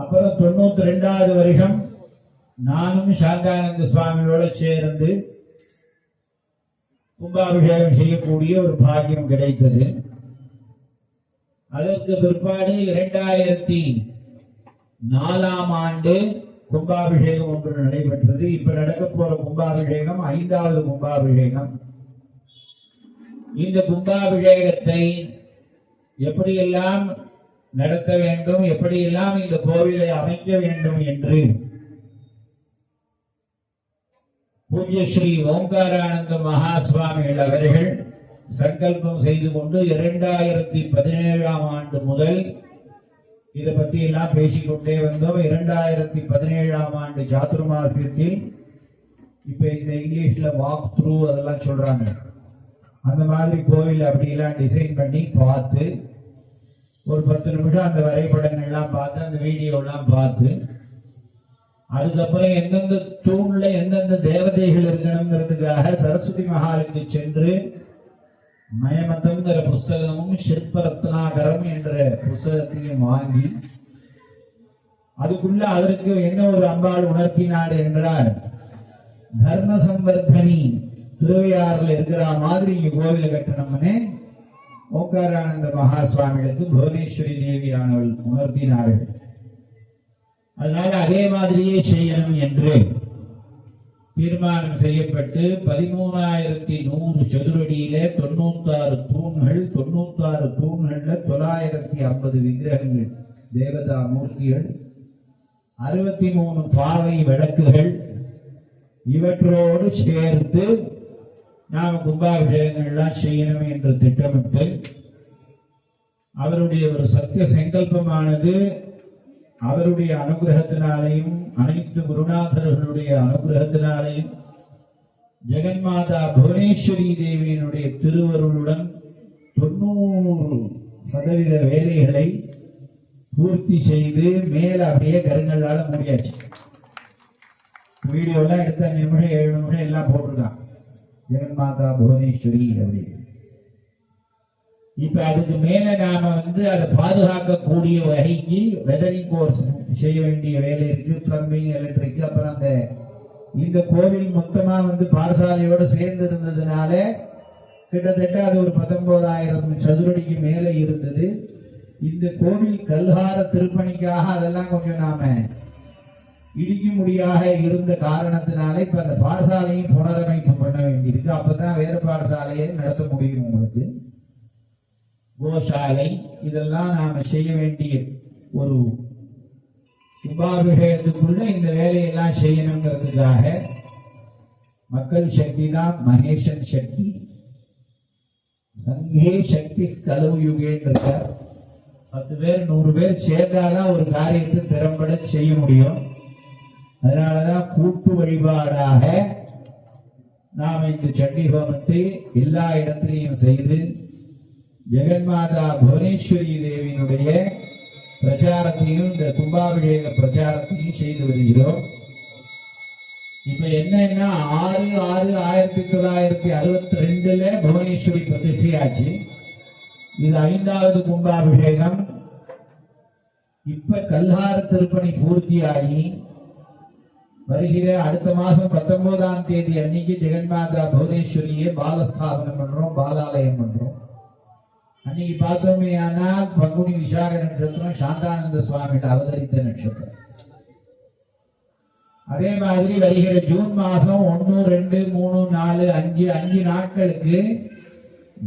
அப்புறம் தொண்ணூத்தி ரெண்டாவது வருஷம் நானும் சாந்தானந்த சுவாமியோட சேர்ந்து கும்பாபிஷேகம் செய்யக்கூடிய ஒரு பாக்கியம் கிடைத்தது. அதற்கு பிற்பாடு இரண்டாயிரத்தி நாலாம் ஆண்டு கும்பாபிஷேகம் ஒன்று நடைபெற்றது. இப்ப நடக்க போற கும்பாபிஷேகம் ஐந்தாவது கும்பாபிஷேகம். இந்த கும்பாபிஷேகத்தை எப்படியெல்லாம் நடத்த வேண்டும். எப்படியெல்லாம் இந்த கோவிலை அமைக்க வேண்டும் என்று. பூஜ்ய ஸ்ரீ ஓங்காரானந்த மகா சுவாமிகள் அவர்கள் சங்கல்பம் செய்து கொண்டு இரண்டாயிரத்தி பதினேழாம் ஆண்டு முதல் இதை பத்தி எல்லாம் பேசிக்கொண்டே வந்தோம். இரண்டாயிரத்தி பதினேழாம் ஆண்டு சாதுர்மாசியத்தில் இப்ப இந்த இங்கிலீஷ்ல வாக் த்ரூ அதெல்லாம் சொல்றாங்க. அந்த மாதிரி கோவில் அப்படியெல்லாம் டிசைன் பண்ணி பார்த்து ஒரு பத்து நிமிஷம் அந்த வரைபடங்கள்லாம் பார்த்து அந்த வீடியோ எல்லாம் பார்த்து அதுக்கப்புறம் எந்தெந்த தூண்ல எந்தெந்த தேவதைகள் இருக்கணுங்கிறதுக்காக சரஸ்வதி மகாலுக்கு சென்று மயமத்தம்ங்கிற புஸ்தகமும் சிற்ப ரத்னாகரம் என்ற புஸ்தகத்தையும் வாங்கி அதுக்குள்ள அதற்கு என்ன ஒரு அம்பாள் உணர்த்தினார் என்றால் தர்ம சம்பர்தனி திருவையாறுல இருக்கிற மாதிரி இங்க கோவில் கட்டணம்னு ஓங்காரானந்த மகா சுவாமிகளுக்கு புவனேஸ்வரி தேவியானவள் உணர்த்தினார்கள். அதனால அதே மாதிரியே செய்யணும் என்று தீர்மானம் செய்யப்பட்டு பதிமூணாயிரத்தி நூறு சதுரடியில தொண்ணூத்தாறு தூண்கள் தொண்ணூத்தாறு தூண்கள்ல தொள்ளாயிரத்தி ஐம்பது விக்கிரகங்கள் தேவதா மூர்த்திகள் அறுபத்தி மூணு பார்வை விளக்குகள் இவற்றோடு சேர்த்து நாம் கும்பாபிஷேகங்கள்லாம் செய்யணும் என்று திட்டமிட்டு அவருடைய ஒரு சத்திய சங்கல்பமானது அவருடைய அனுகிரகத்தினாலையும் அனைத்து குருநாதர்களுடைய அனுகிரகத்தினாலையும் ஜெகன்மாதா புவனேஸ்வரி தேவியினுடைய திருவருளுடன் தொண்ணூறு சதவீத வேலைகளை பூர்த்தி செய்து மேல அப்படியே கருங்கல்லால முடியாச்சு. வீடியோலாம் எடுத்த நிமிஷம் ஏழு நிமிஷம் எல்லாம் போட்டிருக்கான் ஜெகன்மாதா புவனேஸ்வரி அப்படின்னு இப்ப அதுக்கு மேல நாம வந்து அதை பாதுகாக்கக்கூடிய வகைக்கு வெதரிங் கோர்ஸ் செய்ய வேண்டிய வேலை இருக்கு பிளம்பிங் எலக்ட்ரிக் அப்புறம் அந்த இந்த கோவில் மொத்தமா வந்து பாடசாலையோட சேர்ந்து இருந்ததுனால கிட்டத்தட்ட அது ஒரு பத்தொன்பதாயிரம் சதுரடிக்கு மேல இருந்தது. இந்த கோவில் கல்ஹார திருப்பணிக்காக அதெல்லாம் கொஞ்சம் நாம இடிக்க முடியாக இருந்த காரணத்தினால இப்ப அந்த பாடசாலையும் புனரமை பண்ண அப்பதான் வேத பாடசாலையை நடத்த முடியும் உங்களுக்கு. கோசாலை இதெல்லாம் நாம செய்ய வேண்டிய ஒரு கும்பாபிஷேகத்துக்குள்ள இந்த வேலையெல்லாம் செய்யணுங்கிறதுக்காக மக்கள் சக்தி தான் மகேஷன் சக்தி. சங்கே சக்தி கலவு யுகேன்றார் பத்து பேர் நூறு பேர் சேர்ந்தாதான் ஒரு காரியத்தை திறம்பட செய்ய முடியும். அதனாலதான் கூட்டு வழிபாடாக நாம் இந்த சண்டி ஹோமத்தை எல்லா இடத்திலையும் செய்து ஜெகன்மாதா புவனேஸ்வரி தேவியினுடைய பிரச்சாரத்தையும் இந்த கும்பாபிஷேக பிரச்சாரத்தையும் செய்து வருகிறோம். இப்ப என்னன்னா ஆறு ஆறு ஆயிரத்தி தொள்ளாயிரத்தி அறுபத்தி ரெண்டுல புவனேஸ்வரி பிரதிஷ்டையாச்சு. இது ஐந்தாவது கும்பாபிஷேகம். இப்ப கல்ஹார திருப்பணி பூர்த்தியாகி வருகிற அடுத்த மாசம் பத்தொன்பதாம் தேதி அன்னைக்கு ஜெகன்மாதா புவனேஸ்வரியை பாலஸ்தாபனம் பண்றோம் பாலாலயம் பண்றோம். அன்னைக்கு பார்த்தோமே ஆனால் பங்குனி விசாக நட்சத்திரம் சாந்தானந்த சுவாமிகள் அவதரித்த நட்சத்திரம். அதே மாதிரி வருகிற ஜூன் மாசம் ஒன்று ரெண்டு மூணு நாலு அஞ்சு அஞ்சு நாட்களுக்கு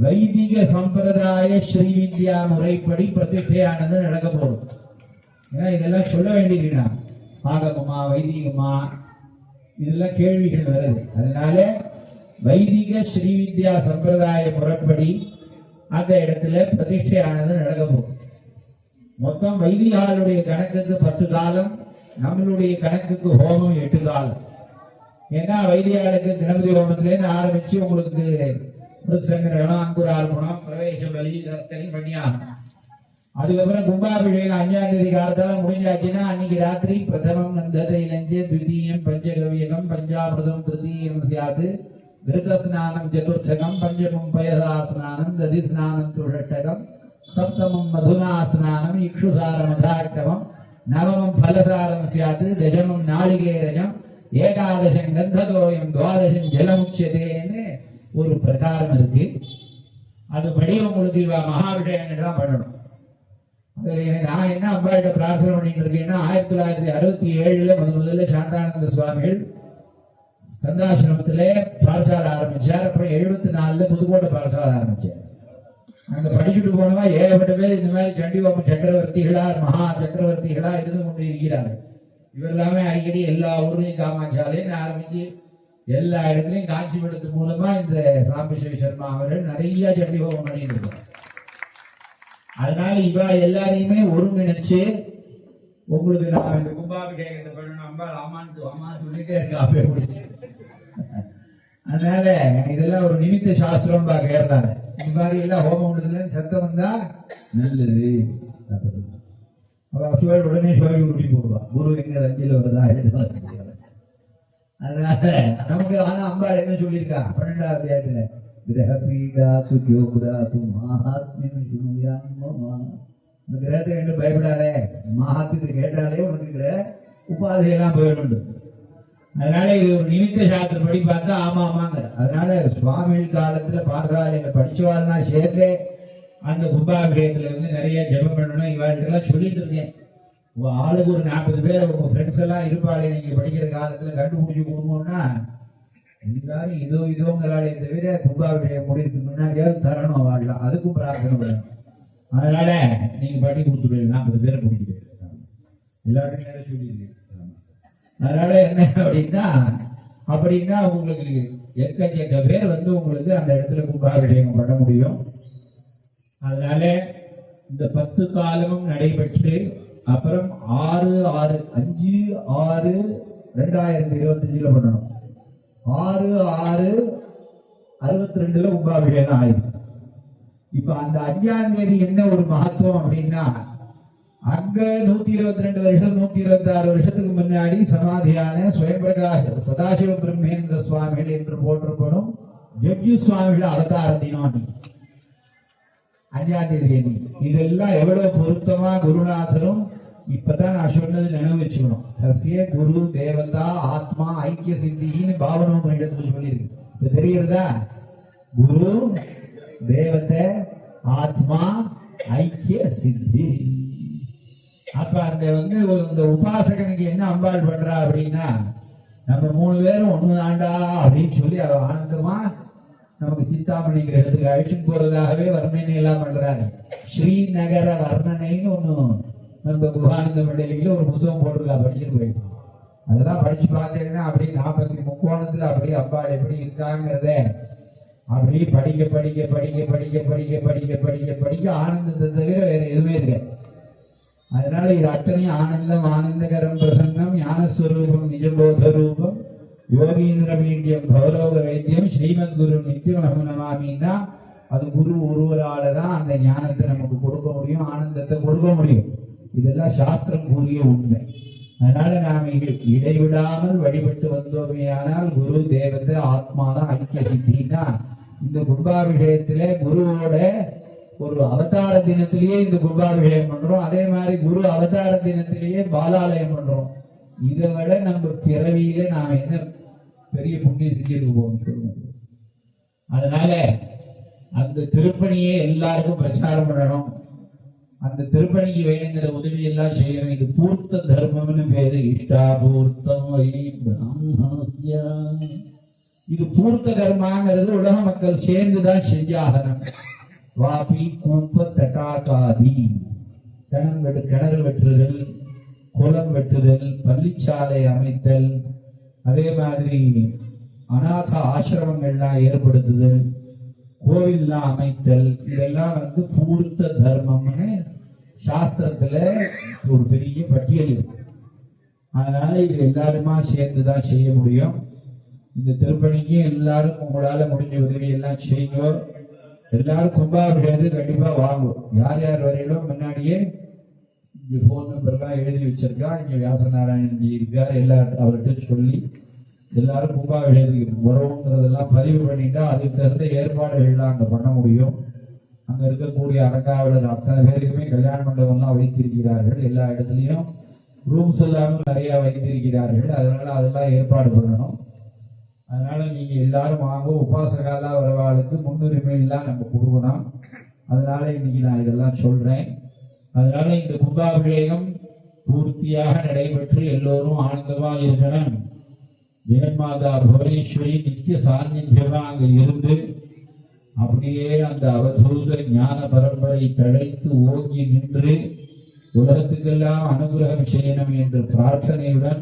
வைதிக சம்பிரதாய ஸ்ரீவித்யா முறைப்படி பிரதிஷ்டையானது நடக்க போகுது ஏன்னா இதெல்லாம் சொல்ல வேண்டியிருக்கா ஆகமமா வைதிகமா? இதெல்லாம் கேள்விகள் வருது. அதனால வைதிக ஸ்ரீவித்யா சம்பிரதாய முறைப்படி அந்த இடத்துல பிரதிஷ்டையானது நடக்க போகும் மொத்தம் வைதிகாலுடைய கணக்குக்கு பத்து காலம் நம்மளுடைய கணக்குக்கு ஹோமம் எட்டு காலம். ஏன்னா வைதிகாலுக்கு தினபதி ஹோமத்திலேருந்து ஆரம்பிச்சு உங்களுக்கு மிருத்சங்கரம் அங்குரார்ப்பணம் பிரவேச வழி பண்ணியாகணும். அதுக்கப்புறம் கும்பாபிஷேகம் அஞ்சாம் தேதி காலத்தால முடிஞ்சாச்சுன்னா அன்னைக்கு ராத்திரி பிரதமம் நந்ததை லஞ்சே துவிதீயம் பஞ்சகவியகம் பஞ்சாமிரதம் திருத்தீயம் சியாது கிருதஸ்நானம் சதுர்த்தகம் பஞ்சமம் பயதா ஸ்நானம் ததி ஸ்நானம் துஷட்டகம் சப்தமம் மதுனா ஸ்நானம் இக்ஷுசார மதாட்டவம் நவமம் பலசாரம் சியாத்து தசமம் நாளிகேரஜம் ஏகாதசம் கந்ததோயம் துவாதசம் ஜலமுச்சியதேன்னு ஒரு பிரகாரம் இருக்கு. அதுபடி உங்களுக்கு இவ மகாவிஷயங்கள் தான் பண்ணணும். நான் என்ன அம்பாட்ட பிரார்த்தனை பண்ணிட்டு இருக்கேன்னா ஆயிரத்தி தொள்ளாயிரத்தி அறுபத்தி ஏழுல முதல் முதல்ல சாந்தானந்த சுவாமிகள் கந்தாசிரமத்திலே பாடசாலை ஆரம்பிச்சார். அப்புறம் எழுபத்தி நாலுல புதுக்கோட்டை பாடசாலை ஆரம்பிச்சார். அங்க படிச்சுட்டு போனவா ஏகப்பட்ட பேர் இந்த மாதிரி சண்டிகோபம் சக்கரவர்த்திகளா மகா சக்கரவர்த்திகளா இருந்து கொண்டு இருக்கிறார்கள். இவர் எல்லாமே அடிக்கடி எல்லா ஊர்லயும் காமாட்சாலையும் ஆரம்பிச்சு எல்லா இடத்துலையும் காஞ்சிபுரத்து மூலமா இந்த சாம்பிஸ்வரி சர்மா அவர்கள் நிறைய சண்டிகோபம் பண்ணிட்டு இருக்காங்க அதனால இவ எல்லாரையுமே ஒருங்கிணைச்சு உங்களுக்கு நான் இந்த கும்பாபிஷேகத்தை பண்ணணும் அம்பா அம்மான்னு அம்மா சொல்லிட்டே இருக்கா அப்படியே முடிச்சு அதனால இதெல்லாம் ஒரு நிமித்த சாஸ்திரம் பா கேரளால இந்த மாதிரி எல்லாம் ஹோமம் முடிஞ்சதுல சத்தம் வந்தா நல்லது. அவ சுவல் உடனே சுவல் உருட்டி போடுவா குரு எங்க ரஞ்சில வருதா? அதனால நமக்கு ஆனா அம்பாள் என்ன சொல்லியிருக்கா பன்னெண்டாவது அத்தியாயத்துல கிரக பீடா து மகாத்மியம் கிரகத்தை கண்டு பயப்படாதே மகாத்மியத்தை கேட்டாலே உனக்கு கிரக உபாதையெல்லாம் போயிடும் அதனால இது ஒரு நிமித்த சாஸ்திரப்படி பார்த்தா ஆமா ஆமாங்க அதனால சுவாமி காலத்துல பாடசாலையில படிச்சவாள்னா சேர்ந்து அந்த கும்பாபிஷேகத்துல வந்து நிறைய ஜபம் பண்ணணும் இவாளுக்கெல்லாம் சொல்லிட்டு இருக்கேன் உங்க ஆளுக்கு ஒரு நாற்பது பேர் உங்க ஃப்ரெண்ட்ஸ் எல்லாம் இருப்பாளே நீங்க படிக்கிற காலத்துல கண்டுபிடிச்சு கொடுங்கோன்னா எல்லாரும் இதோ இதோங்கிறாளே தவிர துப்பாவுடைய முடிவுக்கு முன்னாடியாவது தரணும் வாழலாம் அதுக்கும் பிரார்த்தனை பண்ணணும். அதனால நீங்க பண்ணி கொடுத்துருவீங்க நாற்பது பேரை பிடிக்கிட்டு எல்லாருமே நேரம் சொல்லியிருக்கேன் அதனால என்ன அப்படின்னா அப்படின்னா உங்களுக்கு எக்கச்சக்க பேர் வந்து உங்களுக்கு அந்த இடத்துல கும்பாபிஷேகம் பண்ண முடியும். அதனால இந்த பத்து காலமும் நடைபெற்று அப்புறம் ஆறு ஆறு அஞ்சு ஆறு ரெண்டாயிரத்தி இருபத்தஞ்சுல பண்ணணும். ஆறு ஆறு அறுபத்தி ரெண்டுல கும்பாபிஷேகம் ஆயிடுச்சு இப்ப அந்த அஞ்சாம் தேதி என்ன ஒரு மகத்துவம் அப்படின்னா அங்க நூத்தி இருபத்தி ரெண்டு வருஷம் நூத்தி இருபத்தி ஆறு வருஷத்துக்கு முன்னாடி சமாதியான சுயம்பிரகாஷ் சதாசிவ பிரம்மேந்திர சுவாமிகள் என்று போற்றப்படும் ஜட்ஜு சுவாமிகள் அவதார தினம் அஞ்சாம் தேதி இதெல்லாம் எவ்வளவு பொருத்தமா குருநாதரும் இப்பதான் நான் சொன்னது நினைவு வச்சுக்கணும். சசிய குரு தேவதா ஆத்மா ஐக்கிய சித்தின்னு பாவனம் பண்ணிட்டு சொல்லியிருக்கு. இப்ப தெரியுறதா குரு தேவதை ஆத்மா ஐக்கிய சித்தி. அப்ப அந்த வந்து இந்த உபாசகனுக்கு என்ன அம்பாள் பண்றா அப்படின்னா நம்ம மூணு பேரும் ஒண்ணுதாண்டா அப்படின்னு சொல்லி அவ ஆனந்தமா நமக்கு சித்தாமணி கிரகத்துக்கு அழைச்சிட்டு போறதாகவே வர்ணனை எல்லாம் பண்றாரு. ஸ்ரீநகர வர்ணனைன்னு ஒண்ணு நம்ம குருவானந்த மண்டலியில ஒரு புத்தகம் போட்டிருக்கா படிச்சுட்டு போயிட்டு அதெல்லாம் படிச்சு பார்த்தீங்கன்னா அப்படியே நாற்பத்தி முக்கோணத்தில் அப்படியே அப்பா எப்படி இருக்காங்கிறத அப்படியே படிக்க படிக்க படிக்க படிக்க படிக்க படிக்க படிக்க படிக்க ஆனந்தத்தை தவிர வேற எதுவுமே இல்லை. அதனால இது அத்தனையும் ஆனந்தம் ஆனந்தகரம் பிரசன்னம் ஞானஸ்வரூபம் நிஜபோத ரூபம் யோகீந்திர மீண்டியம் கௌரவ வைத்தியம் ஸ்ரீமத் குரு நித்தியம் நம நமாமின்னா அது குரு ஒருவரால தான் அந்த ஞானத்தை நமக்கு கொடுக்க முடியும் ஆனந்தத்தை கொடுக்க முடியும். இதெல்லாம் சாஸ்திரம் கூறிய உண்மை. அதனால நாம் இடைவிடாமல் வழிபட்டு வந்தோமேயானால் குரு தேவதை ஆத்மாதான் ஐக்கிய சித்தின்னா இந்த கும்பாபிஷேகத்திலே குருவோட ஒரு அவதார தினத்திலேயே இந்த கும்பாபிஷேகம் பண்றோம். அதே மாதிரி குரு அவதார தினத்திலேயே பாலாலயம் பண்றோம். இதை விட நம்ம பிறவியில நாம என்ன பெரிய புண்ணியம் செஞ்சிருக்க போவோம் சொல்லுங்க அதனால அந்த திருப்பணியை எல்லாருக்கும் பிரச்சாரம் பண்ணணும். அந்த திருப்பணிக்கு வேணுங்கிற உதவி எல்லாம் செய்யணும். இது பூர்த்த தர்மம்னு பேரு. இஷ்டாபூர்த்தம் வை பிராமணஸ்ய இது பூர்த்த கர்மாங்கிறது உலக மக்கள் சேர்ந்துதான் செஞ்சாகணும். வாபி கூப்ப தட்டாக்காதி கிணம் வெட்டு கிணறு வெட்டுதல் குளம் வெட்டுதல் பள்ளிச்சாலை அமைத்தல். அதே மாதிரி அநாத ஆசிரமங்கள்லாம் ஏற்படுத்துதல் கோவில்லாம் அமைத்தல். இதெல்லாம் வந்து பூர்த்த தர்மம்னு சாஸ்திரத்துல ஒரு பெரிய பட்டியல் இருக்கு. அதனால இது எல்லாருமா சேர்ந்து தான் செய்ய முடியும். இந்த திருப்பணிக்கு எல்லாரும் உங்களால முடிஞ்ச உதவி எல்லாம் செய்யுங்க. எல்லாரும் கும்பாபிஷேகத்து கண்டிப்பா வாங்கும் யார் யார் வரையிலும் முன்னாடியே இங்க போன் நம்பர்லாம் எழுதி வச்சிருக்கா இங்க வியாசநாராயணன் ஜி இருக்கார் எல்லா அவர்கிட்ட சொல்லி எல்லாரும் கும்பாபிஷேகத்துக்கு வரவுங்கிறதெல்லாம் பதிவு பண்ணிட்டா அதுக்கு தகுந்த ஏற்பாடுகள்லாம் அங்க பண்ண முடியும். அங்க இருக்கக்கூடிய அறங்காவலர் அத்தனை பேருக்குமே கல்யாண மண்டபம் தான் வைத்திருக்கிறார்கள். எல்லா இடத்துலயும் ரூம்ஸ் எல்லாமே நிறைய வைத்திருக்கிறார்கள். அதனால அதெல்லாம் ஏற்பாடு பண்ணணும். அதனால நீங்க எல்லாரும் வாங்க. உபாசகாலா வரவாளுக்கு முன்னுரிமை எல்லாம் நம்ம கொடுக்கணும். அதனால இன்னைக்கு நான் இதெல்லாம் சொல்றேன். அதனால இந்த கும்பாபிஷேகம் பூர்த்தியாக நடைபெற்று எல்லோரும் ஆனந்தமா இருக்கணும். ஜெகன்மாதா புவனேஸ்வரி நித்திய சாநித்தியமா அங்க இருந்து அப்படியே அந்த அவதூத ஞான பரம்பரை தழைத்து ஓங்கி நின்று உலகத்துக்கெல்லாம் அனுகிரகம் செய்யணும் என்ற பிரார்த்தனையுடன்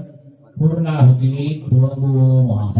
பூர்ணாகுதியை துவங்குவோமாக.